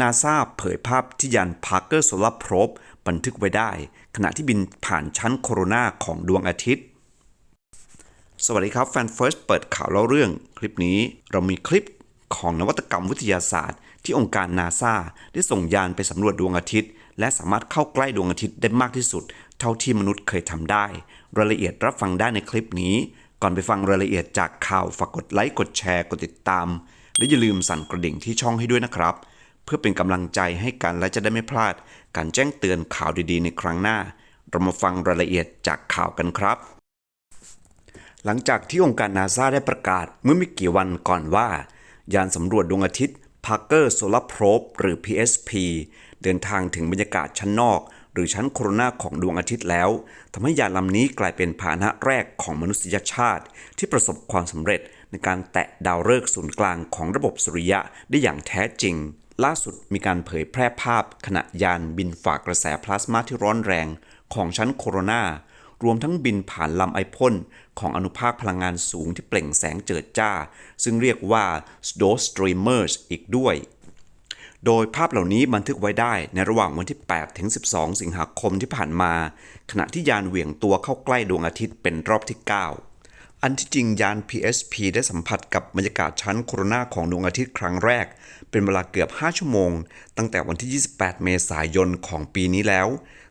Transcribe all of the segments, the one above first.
นาซาเผยภาพที่ยานพาร์เกอร์โซลาร์โพรบบันทึกไว้ได้ ขณะที่บินผ่านชั้นโคโรนาของดวงอาทิตย์ สวัสดีครับ แฟนเฟิร์สเปิดข่าวเล่าเรื่อง คลิปนี้เรามีคลิปของนวัตกรรมวิทยาศาสตร์ ที่องค์การนาซาได้ส่งยานไปสำรวจดวงอาทิตย์ และสามารถเข้าใกล้ดวงอาทิตย์ได้มากที่สุด เท่าที่มนุษย์เคยทำได้ รายละเอียดรับฟังได้ในคลิปนี้ ก่อนไปฟังรายละเอียดจากข่าวฝากกดไลค์กดแชร์กดติดตาม และอย่าลืมสั่นกระดิ่งที่ช่องให้ด้วยนะครับ เพื่อเป็นกำลังใจให้กันและจะได้ไม่พลาด การแจ้งเตือนข่าวดีๆ ในครั้งหน้า เรามาฟังรายละเอียดจากข่าวกันครับ หลังจากที่องค์การนาซาได้ประกาศเมื่อไม่กี่วันก่อนว่า ยานสำรวจดวงอาทิตย์ Parker Solar Probe หรือ PSP เดินทางถึงบรรยากาศชั้นนอก หรือชั้นโคโรนาของดวงอาทิตย์แล้วทำให้ยานลำนี้กลายเป็นพาหนะแรกของมนุษยชาติ ที่ประสบความสำเร็จในการแตะดาวฤกษ์ศูนย์กลางของระบบสุริยะได้อย่างแท้จริง ล่าสุดมีการเผยแพร่ภาพขณะยานบินฝากกระแสพลาสมาที่ร้อนแรงของชั้นโคโรนารวมทั้งบินผ่านลำไอพ่นของอนุภาคพลังงานสูงที่เปล่งแสงเจิดจ้า ซึ่งเรียกว่า s t o s t r e a m e r s อีกด้วย โดยภาพเหล่านี้บันทึกไว้ได้ในระหว่างวันที่ 8 ถึง 12 สิงหาคมที่ผ่านมา ขณะที่ยานเหวี่ยงตัวเข้าใกล้ดวงอาทิตย์เป็นรอบที่ 9 อันที่จริงยาน PSP ได้สัมผัสกับบรรยากาศชั้นโคโรนาของดวงอาทิตย์ครั้งแรก เป็นเวลาเกือบ 5 ชั่วโมง ตั้งแต่วันที่ 28 เมษายนของปีนี้แล้ว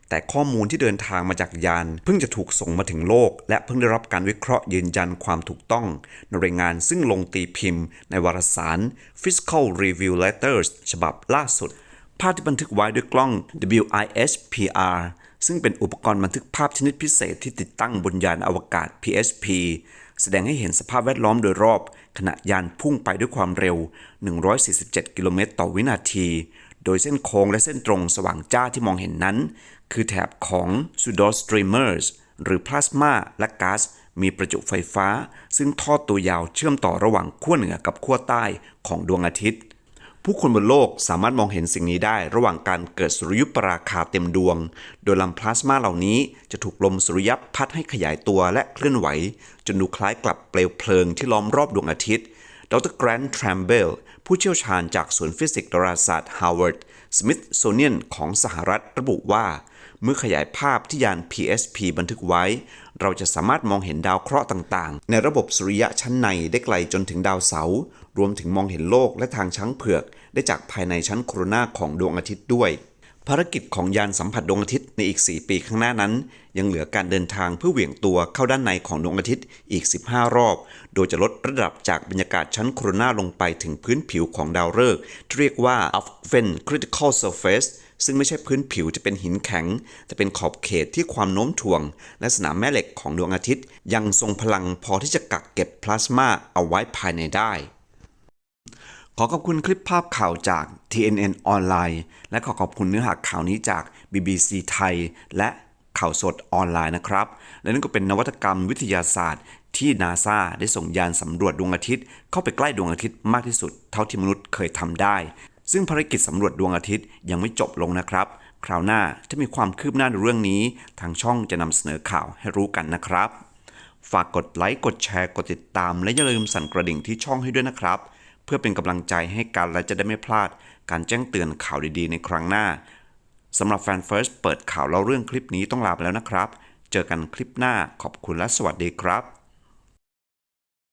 แต่ข้อมูลที่เดินทางมาจากยาน เพิ่งจะถูกส่งมาถึงโลก และเพิ่งได้รับการวิเคราะห์ยืนยันความถูกต้อง ในรายงานซึ่งลงตีพิมพ์ ในวารสาร Physical Review Letters ฉบับล่าสุด ภาพที่บันทึกไว้ด้วยกล้อง WISPR ซึ่งเป็นอุปกรณ์บันทึกภาพชนิดพิเศษที่ติดตั้งบนยานอวกาศ PSP แสดงให้เห็นสภาพแวดล้อมโดยรอบ ขณะยานพุ่งไปด้วยความเร็ว 147 กิโลเมตรต่อวินาที โดยเส้นโค้งและเส้นตรงสว่างจ้าที่มองเห็นนั้น คือแถบของ pseudostreamers หรือพลาสมาและก๊าซมีประจุไฟฟ้า ซึ่งทอดตัวยาวเชื่อมต่อระหว่างขั้วเหนือกับขั้วใต้ของดวงอาทิตย์ ผู้คนบนโลกสามารถมองเห็นสิ่งนี้ได้ระหว่างการเกิดสุริยุปราคาเต็มดวง โดยลำพลาสมาเหล่านี้จะถูกลมสุริยะพัดให้ขยายตัวและเคลื่อนไหว จนดูคล้ายกับเปลวเพลิงที่ล้อมรอบดวงอาทิตย์ ดรแกรนท์ทรัมเบล ผู้เชี่ยวชาญจากศูนย์ฟิสิกส์ดาราศาสตร์ฮาร์วาร์ดสมิธโซเนียนของสหรัฐระบุว่า เมื่อขยายภาพที่ยาน PSP บันทึกไว้ เราจะสามารถมองเห็นดาวเคราะห์ต่างๆ ในระบบสุริยะชั้นในได้ไกลจนถึงดาวเสาร์รวมถึงมองเห็นโลกและทางช้างเผือก ได้จากภายในชั้นโคโรนาของดวงอาทิตย์ด้วย ภารกิจของยานสัมผัสดวงอาทิตย์ในอีก 4 ปีข้างหน้านั้น ยังเหลือการเดินทางเพื่อเหวี่ยงตัวเข้าด้านในของดวงอาทิตย์อีก 15 รอบ โดยจะลดระดับจากบรรยากาศชั้นโคโรนาลงไปถึงพื้นผิวของดาวฤกษ์ที่เรียกว่า Alphen Critical Surface ซึ่งไม่ใช่พื้นผิวจะเป็นหินแข็ง แต่เป็นขอบเขตที่ความโน้มถ่วง และสนามแม่เหล็กของดวงอาทิตย์ ยังทรงพลังพอที่จะกักเก็บพลาสมาเอาไว้ภายในได้ ขอขอบคุณคลิปภาพข่าวจาก TNN ออนไลน์และขอขอบคุณเนื้อหาข่าวนี้จาก BBC ไทย และข่าวสดออนไลน์นะครับ และนั่นก็เป็นนวัตกรรมวิทยาศาสตร์ ที่นาซาได้ส่งยานสำรวจดวงอาทิตย์ เข้าไปใกล้ดวงอาทิตย์มากที่สุด เท่าที่มนุษย์เคยทำได้ ซึ่งภารกิจสำรวจดวงอาทิตย์ยังไม่จบลงนะครับ คราวหน้าถ้ามีความคืบหน้าในเรื่องนี้ ทางช่องจะนำเสนอข่าวให้รู้กันนะครับ ฝากกดไลค์กดแชร์กดติดตาม และอย่าลืมสั่นกระดิ่งที่ช่องให้ด้วยนะครับ เพื่อเป็นกำลังใจให้กันและจะได้ไม่พลาด การแจ้งเตือนข่าวดีๆ ในครั้งหน้าสำหรับแฟนเฟิร์สเปิดข่าวเล่าเรื่องคลิปนี้ต้องลาไปแล้วนะครับ เจอกันคลิปหน้าขอบคุณและสวัสดีครับ